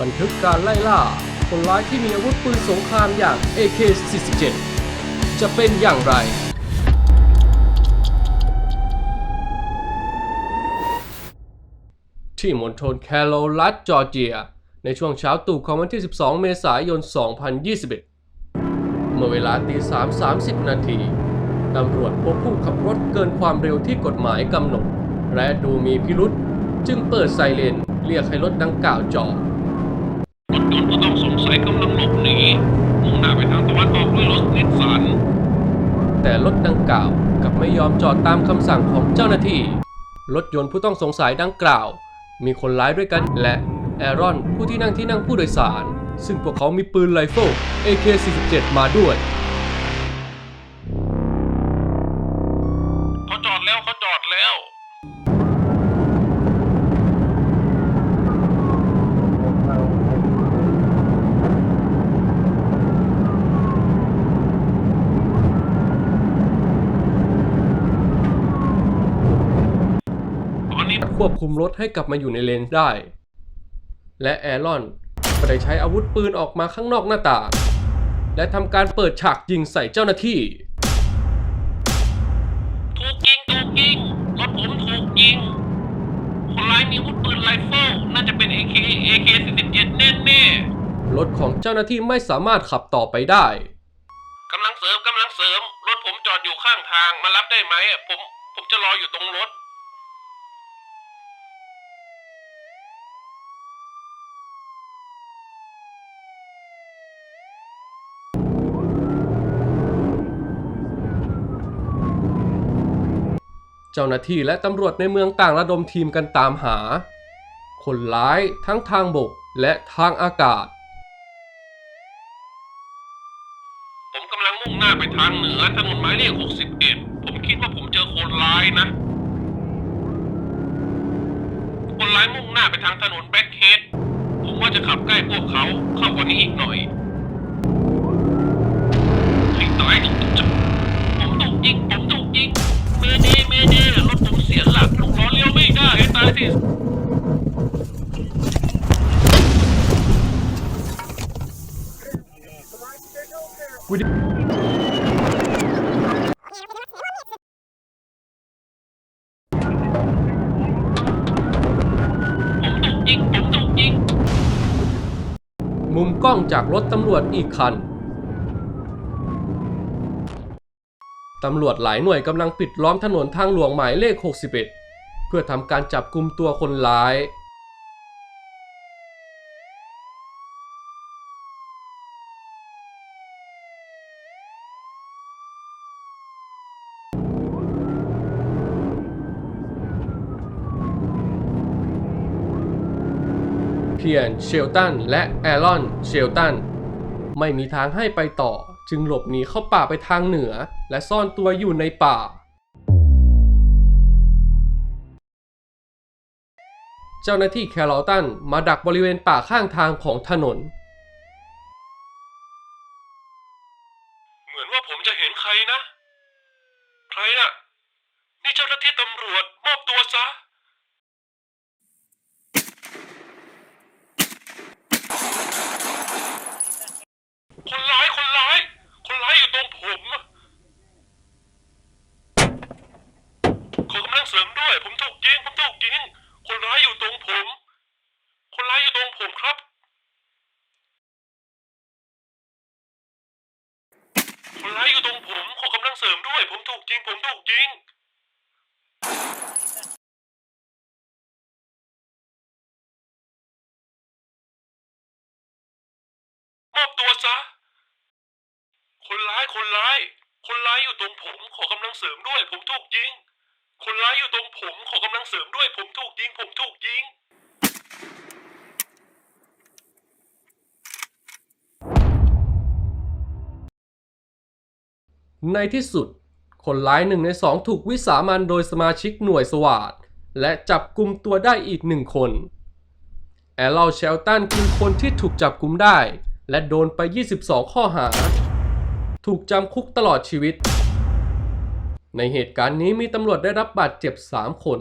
บันทึกการไล่ล่า คนร้ายที่มีอาวุธปืนสงครามอย่าง AK-47 จะเป็นอย่างไร ที่มณฑลแคโรรัฐจอร์เจีย ในช่วงเช้าตรู่ของวันที่ 12 เมษายน 2021 เมื่อเวลาตี3 30 นาที ตำรวจพบผู้ขับรถเกินความเร็วที่กฎหมายกำหนด และดูมีพิรุษจึงเปิดไซเรนเรียกให้รถดังกล่าวจอด รถยนต์ผู้ต้องสงสัยกำลังหลบหนีมุ่งหน้าไปทางตะวันออกด้วยรถนิสสัน แต่รถดังกล่าวกลับไม่ยอมจอดตามคำสั่งของเจ้าหน้าที่ รถยนต์ผู้ต้องสงสัยดังกล่าว มีคนร้ายด้วยกันและแอรอนผู้ที่นั่งที่นั่งผู้โดยสาร ซึ่งพวกเขามีปืนไรเฟิล AK-47 มาด้วย ควบคุมรถให้กลับมาอยู่ในเลนได้ และแอรอนก็ได้ใช้อาวุธปืนออกมาข้างนอกหน้าต่าง และทำการเปิดฉากยิงใส่เจ้าหน้าที่ ถูกยิงถูกยิงรถผมถูกยิงคนร้ายมีอาวุธปืนไรเฟิลน่าจะเป็น AK AK 47 แน่แน่รถของเจ้าหน้าที่ไม่สามารถขับต่อไปได้ๆกำลังเสริมกำลังเสริม รถผมจอดอยู่ข้างทางมารับได้ไหมอะผมผมจะรออยู่ตรงรถ จ้าหน้าที่และตำรวจในเมืองต่างระดมทีมกันตามหา คนร้ายทั้งทางบกและทางอากาศ ผมกำลังมุ่งหน้าไปทางเหนือถนนหมายเลข61 ผมคิดว่าผมเจอคนร้ายนะ คนร้ายมุ่งหน้าไปทางถนนแบ็คเฮดผมว่าจะขับใกล้พวกเขาเข้ากว่านี้อีกหน่อยให้ตาย ยิงผมถูกยิงมุมกล้องจากรถตำรวจอีกคัน ตำรวจหลายหน่วยกำลังปิดล้อมถนนทางหลวงหมายเลข 61 เพื่อทำการจับกลุ่มตัวคนร้าย เพียนเชลตันและแอรอนเชลตันไม่มีทางให้ไปต่อ จึงหลบหนีเข้าป่าไปทางเหนือ และซ่อนตัวอยู่ในป่า เจ้าหน้าที่แคลอตันมาดักบริเวณป่าข้างทางของถนน เหมือนว่าผมจะเห็นใครนะ ใครน่ะ นี่เจ้าหน้าที่ตำรวจมอบตัวซะ คนร้าย คนร้าย คนร้ายอยู่ตรงผมอะขอกำลัง เสริมด้วย ผมถูกยิงผมถูกยิง คนร้ายอยู่ตรงผม คนร้ายอยู่ตรงผมครับ คนร้ายอยู่ตรงผมขอกำลังเสริมด้วย ผมถูกยิง ผมถูกยิงมอบตัวซะ คนร้ายคนร้าย คนร้ายอยู่ตรงผมขอกำลังเสริมด้วย ผมถูกยิง คนร้ายอยู่ตรงผมขอกำลังเสริมด้วย ผมถูกยิง ผมถูกยิง ในที่สุด คนร้ายหนึ่งในสองถูกวิสามันโดยสมาชิกหน่วยสวาทและจับกลุ่มตัวได้อีกหนึ่งคน แอลเลาเชลตันคือคนที่ถูกจับกลุ่มได้ และโดนไป 22 ข้อหา ถูกจำคุกตลอดชีวิต ในเหตุการณ์นี้มีตำรวจได้รับบาดเจ็บ 3 คน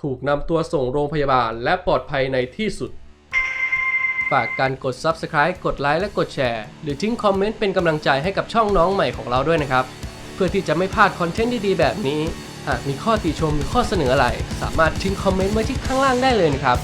ถูกนำตัวส่งโรงพยาบาลและปลอดภัยในที่สุด ฝากการกด Subscribe กดไลค์และกดแชร์ หรือทิ้งคอมเมนต์เป็นกำลังใจให้กับช่องน้องใหม่ของเราด้วยนะครับ เพื่อที่จะไม่พลาดคอนเทนต์ดีๆ แบบนี้ หากมีข้อติชมหรือข้อเสนออะไร สามารถทิ้งคอมเมนต์ไว้ที่ข้างล่างได้เลยนะครับ